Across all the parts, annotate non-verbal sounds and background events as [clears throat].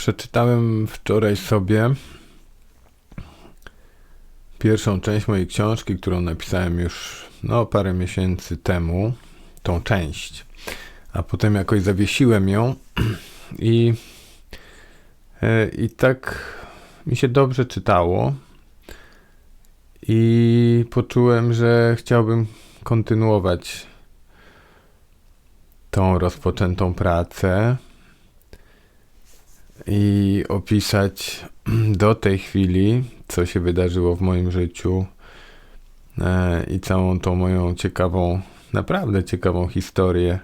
Przeczytałem wczoraj sobie pierwszą część mojej książki, którą napisałem już no, parę miesięcy temu, tą część. A potem jakoś zawiesiłem ją [clears throat] i, e, i tak mi się dobrze czytało. I poczułem, że chciałbym kontynuować tą rozpoczętą pracę i opisać [clears throat] do tej chwili, co się wydarzyło w moim życiu e, i całą tą moją ciekawą, naprawdę ciekawą historię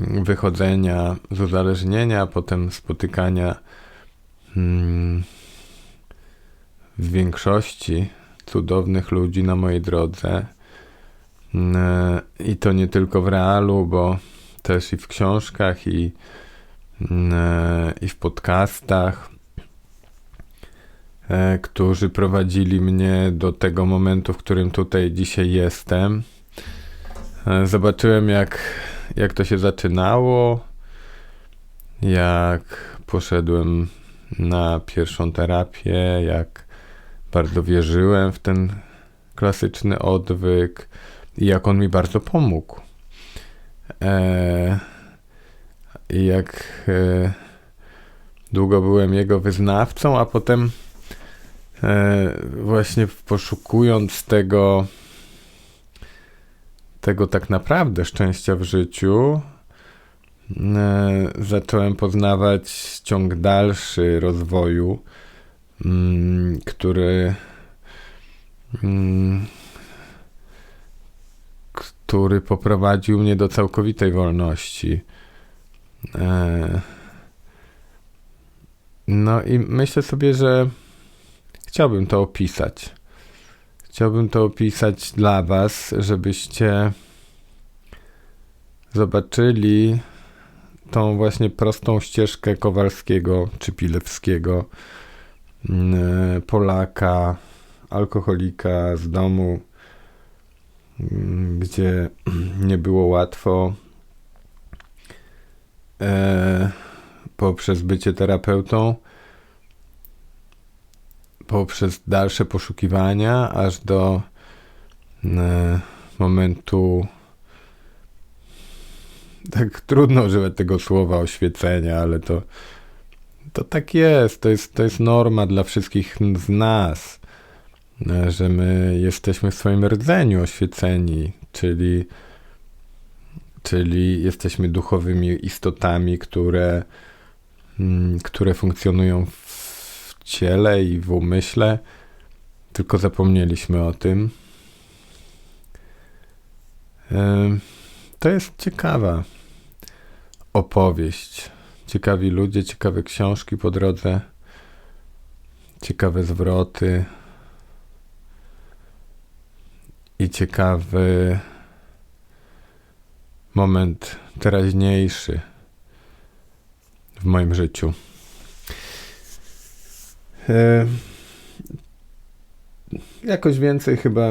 wychodzenia z uzależnienia, potem spotykania mm, w większości cudownych ludzi na mojej drodze. E, I to nie tylko w realu, bo też i w książkach, i, i w podcastach, e, którzy prowadzili mnie do tego momentu, w którym tutaj dzisiaj jestem. Zobaczyłem, jak, jak to się zaczynało, jak poszedłem na pierwszą terapię, jak bardzo wierzyłem w ten klasyczny odwyk i jak on mi bardzo pomógł. E, I jak e, długo byłem jego wyznawcą, a potem e, właśnie poszukując tego, tego tak naprawdę szczęścia w życiu, e, zacząłem poznawać ciąg dalszy rozwoju Mm, który mm, który poprowadził mnie do całkowitej wolności. E, no i myślę sobie, że chciałbym to opisać. Chciałbym to opisać dla Was, żebyście zobaczyli tą właśnie prostą ścieżkę Kowalskiego czy Pilewskiego Mm, Polaka, alkoholika z domu, mm, gdzie [clears throat] nie było łatwo. E, poprzez bycie terapeutą, poprzez dalsze poszukiwania, aż do e, momentu. Tak trudno używać tego słowa oświecenia, ale to to tak jest, to jest, to jest norma dla wszystkich z nas, e, że my jesteśmy w swoim rdzeniu oświeceni, czyli, czyli jesteśmy duchowymi istotami, które, mm, które funkcjonują w ciele i w umyśle, tylko zapomnieliśmy o tym. To jest ciekawa opowieść ciekawi ludzie, ciekawe książki po drodze, ciekawe zwroty i ciekawy moment teraźniejszy w moim życiu. E, jakoś więcej chyba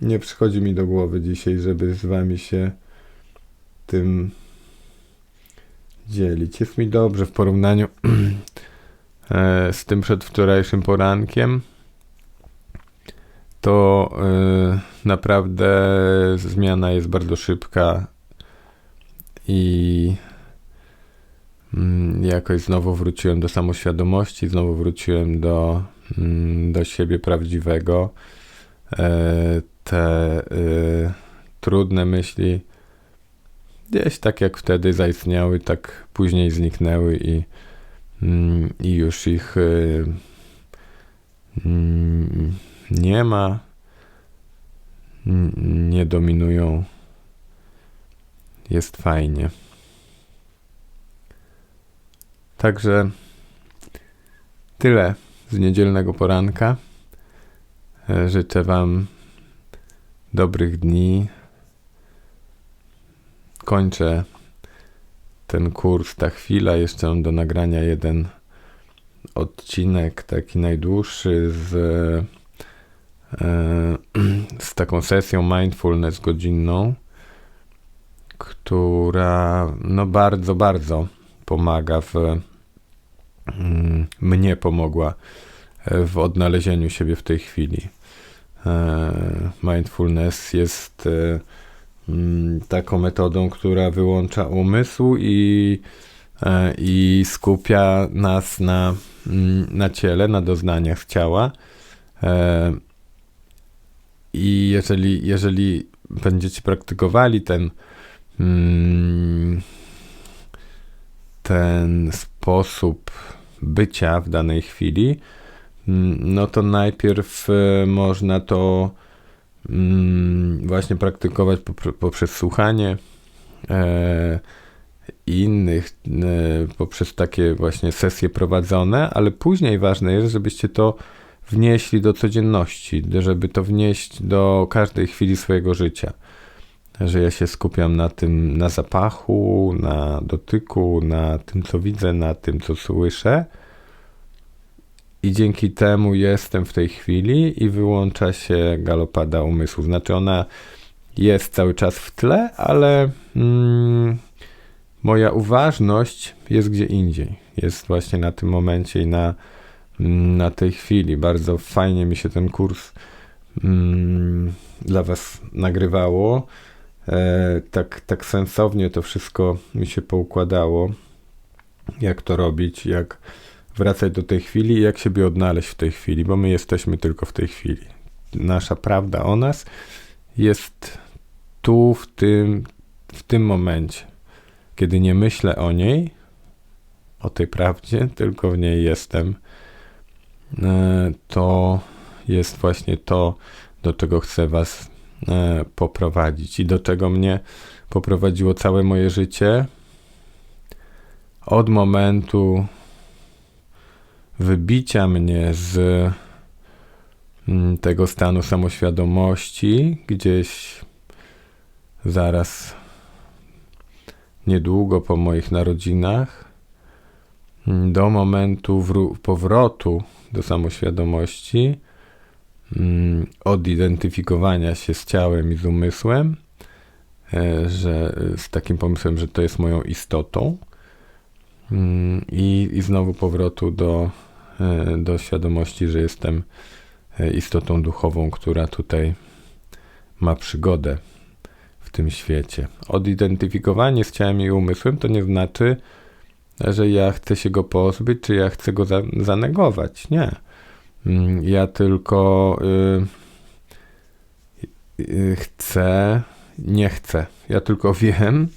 nie przychodzi mi do głowy dzisiaj, żeby z wami się tym dzielić. Jest mi dobrze w porównaniu [clears throat] e, z tym przedwczorajszym porankiem. To e, naprawdę zmiana jest bardzo szybka i mm, jakoś znowu wróciłem do samoświadomości, znowu wróciłem do, mm, do siebie prawdziwego. E, te trudne myśli gdzieś tak jak wtedy zaistniały, tak później zniknęły i, mm, i już ich y, nie ma, nie dominują. Jest fajnie. Także tyle z niedzielnego poranka. E, życzę Wam dobrych dni, kończę ten kurs, ta chwila, jeszcze mam do nagrania jeden odcinek, taki najdłuższy z, e, [clears throat] z taką sesją mindfulness godzinną, która no bardzo, bardzo pomaga w mm, mnie pomogła e, w odnalezieniu siebie w tej chwili. E, mindfulness jest e, mm, taką metodą, która wyłącza umysł i, i skupia nas na, mm, na ciele, na doznaniach ciała. I jeżeli, jeżeli będziecie praktykowali ten, ten sposób bycia w danej chwili, mm, no to najpierw e, można to mm, właśnie praktykować poprzez słuchanie e, innych, e, poprzez takie właśnie sesje prowadzone, ale później ważne jest, żebyście to wnieśli do codzienności, żeby to wnieść do każdej chwili swojego życia że ja się skupiam na tym, na zapachu, na dotyku, na tym, co widzę, na tym, co słyszę. I dzięki temu jestem w tej chwili i wyłącza się galopada umysłu. Znaczy, ona jest cały czas w tle, ale mm, moja uważność jest gdzie indziej. Jest właśnie na tym momencie i na, na tej chwili. Bardzo fajnie mi się ten kurs mm, dla Was nagrywało tak, tak sensownie to wszystko mi się poukładało, jak to robić, jak wracać do tej chwili i jak siebie odnaleźć w tej chwili, bo my jesteśmy tylko w tej chwili. Nasza prawda o nas jest tu, w tym, w tym momencie. Kiedy nie myślę o niej, o tej prawdzie, tylko w niej jestem, e, to jest właśnie to, do czego chcę Was E, poprowadzić. I do czego mnie poprowadziło całe moje życie? Od momentu wybicia mnie z mm, tego stanu samoświadomości, gdzieś zaraz niedługo po moich narodzinach, mm, do momentu powrotu do samoświadomości, Mm, odidentyfikowania się z ciałem i z umysłem, e, że z takim pomysłem, że to jest moją istotą mm, i, i znowu powrotu do, e, do świadomości, że jestem e, istotą duchową, która tutaj ma przygodę w tym świecie. Odidentyfikowanie z ciałem i umysłem to nie znaczy, że ja chcę się go pozbyć, czy ja chcę go zanegować. Nie ja tylko y, y, chcę, nie chcę. Ja tylko [laughs] wiem,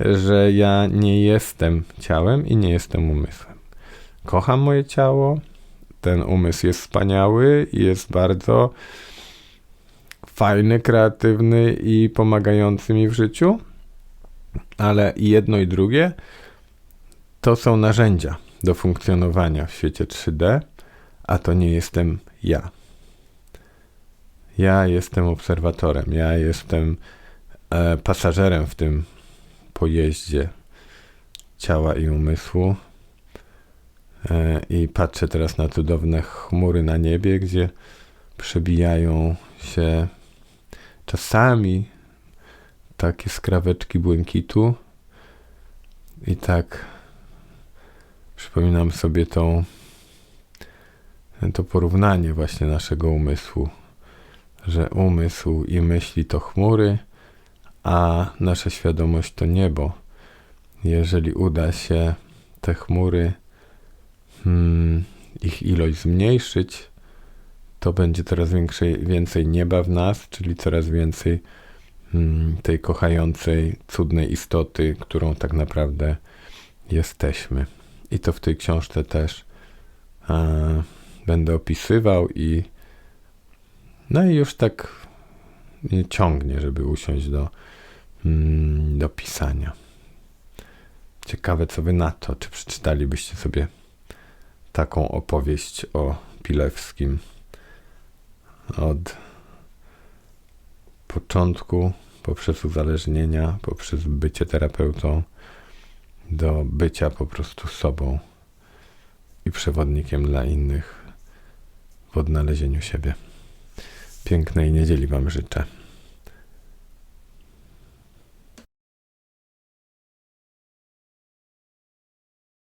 że ja nie jestem ciałem i nie jestem umysłem. Kocham moje ciało. Ten umysł jest wspaniały i jest bardzo fajny, kreatywny i pomagający mi w życiu, ale jedno i drugie to są narzędzia do funkcjonowania w świecie 3D a to nie jestem ja. Ja jestem obserwatorem, ja jestem e, pasażerem w tym pojeździe ciała i umysłu. E, I patrzę teraz na cudowne chmury na niebie, gdzie przebijają się czasami takie skraweczki błękitu. I tak przypominam sobie tą to porównanie właśnie naszego umysłu, że umysł i myśli to chmury, a nasza świadomość to niebo. Jeżeli uda się te chmury, hmm, ich ilość zmniejszyć, to będzie coraz większej, więcej nieba w nas, czyli coraz więcej hmm, tej kochającej, cudnej istoty, którą tak naprawdę jesteśmy. I to w tej książce też. Będę opisywał i no i już tak nie ciągnie, żeby usiąść do, mm, do pisania. Ciekawe, co wy na to, czy przeczytalibyście sobie taką opowieść o Pilewskim od początku, poprzez uzależnienia, poprzez bycie terapeutą, do bycia po prostu sobą i przewodnikiem dla innych w odnalezieniu siebie. Pięknej niedzieli Wam życzę.